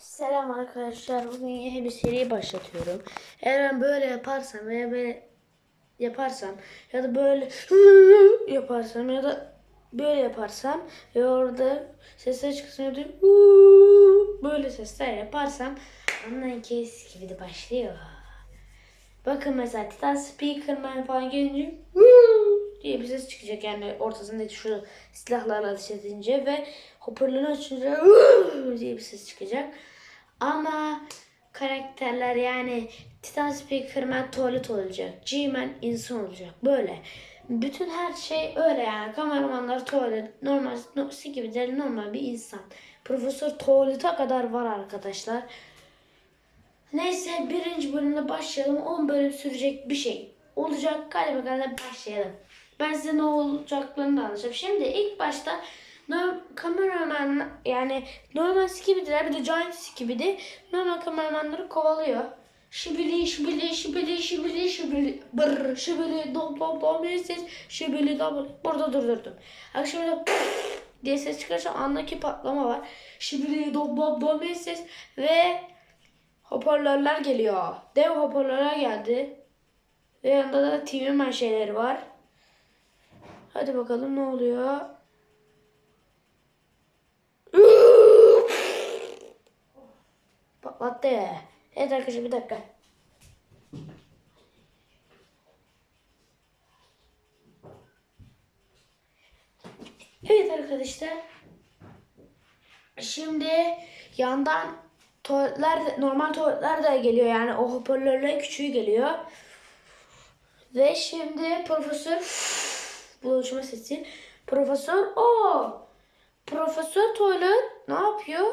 Selam arkadaşlar. Bugün yeni bir seri başlatıyorum. Eğer ben böyle yaparsam veya böyle yaparsam ya da böyle yaparsam ya da böyle yaparsam ve orada sesler çıksın da böyle sesler yaparsam anlayın ki eski de başlıyor. Bakın mesela Titan Speakerman falan gelince diye bir ses çıkacak yani ortasındaki şu silahlarla ateş edince ve hoparlörünü açınca diye bir ses çıkacak. Ama karakterler yani Titan Speakerman tuvalet olacak. G-Man insan olacak. Böyle. Bütün her şey öyle yani. Kameramanlar tuvalet. Normal no, gibi de normal bir insan. Profesör tuvalete kadar var arkadaşlar. Neyse birinci bölümde başlayalım. 10 bölüm sürecek bir şey olacak. Hadi bakalım başlayalım. Ben size ne olacaklarını da anlatacağım. Şimdi ilk başta kameraman yani normal skibidiler bir de giant skibidi normal kameramanları kovalıyor. Şibili şibili şibili şibili şibili bır şibili dom dom dom ses şibili dom burada durdurdum. Akşam diye ses çıkarsa andaki patlama var. Şibili dom dom dom ses ve hoparlörler geliyor. Dev hoparlörler geldi. Ve yanında da TV şeyleri var. Hadi bakalım ne oluyor. Patlattı. Evet arkadaşlar bir dakika. Evet arkadaşlar. Şimdi yandan tuvaletler normal tuvaletler de geliyor yani o hoparlörle küçüğü geliyor. Ve şimdi profesör buluşma sesi. Profesör o. Profesör tuvalet ne yapıyor?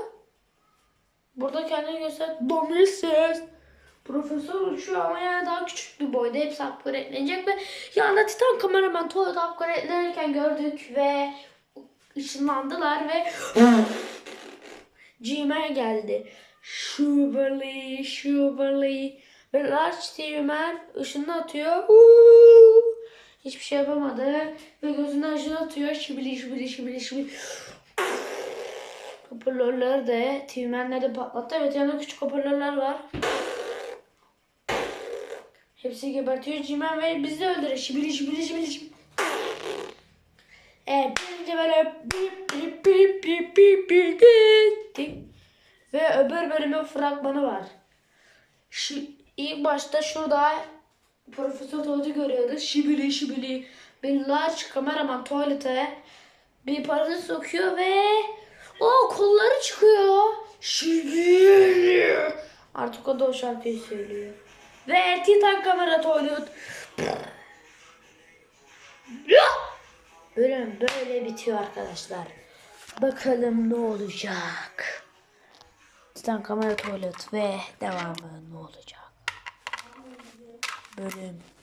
Burada kendini göster. Domil ses. Profesör uçuyor ama yani daha küçük bir boyda hepsi upgradelenecek ve yanında Titan kameraman tuvalet upgradelenirken gördük ve ışınlandılar ve G-Man geldi. Şubali, şubali. Ve Large T-Man ışını atıyor. Uuu. Hiçbir şey yapamadı. Ve gözünden ışını atıyor. Şibili şibili şibili şibili. Hoparlörleri de T-Man'leri de patlattı. Evet yanında küçük hoparlörler var. Hepsi gebertiyor G-Man ve bizi de öldürüyor. Şibili şibili şibili şibili. Evet birinci böyle bip bip bip bip bip bip gitti. Ve öbür bölümün fragmanı var. Şu, ilk başta şurada Profesör Tuvalet'i görüyordu. Şibili şibili. Bir large kameraman tuvalete bir parası sokuyor ve o kolları çıkıyor. Şibili. Artık o da o şarkıyı söylüyor. Ve Titan kamera tuvalet. Bölüm böyle bitiyor arkadaşlar. Bakalım ne olacak. Titan kamera tuvalet ve devamı ne olacak? Bölüm 1 bitti.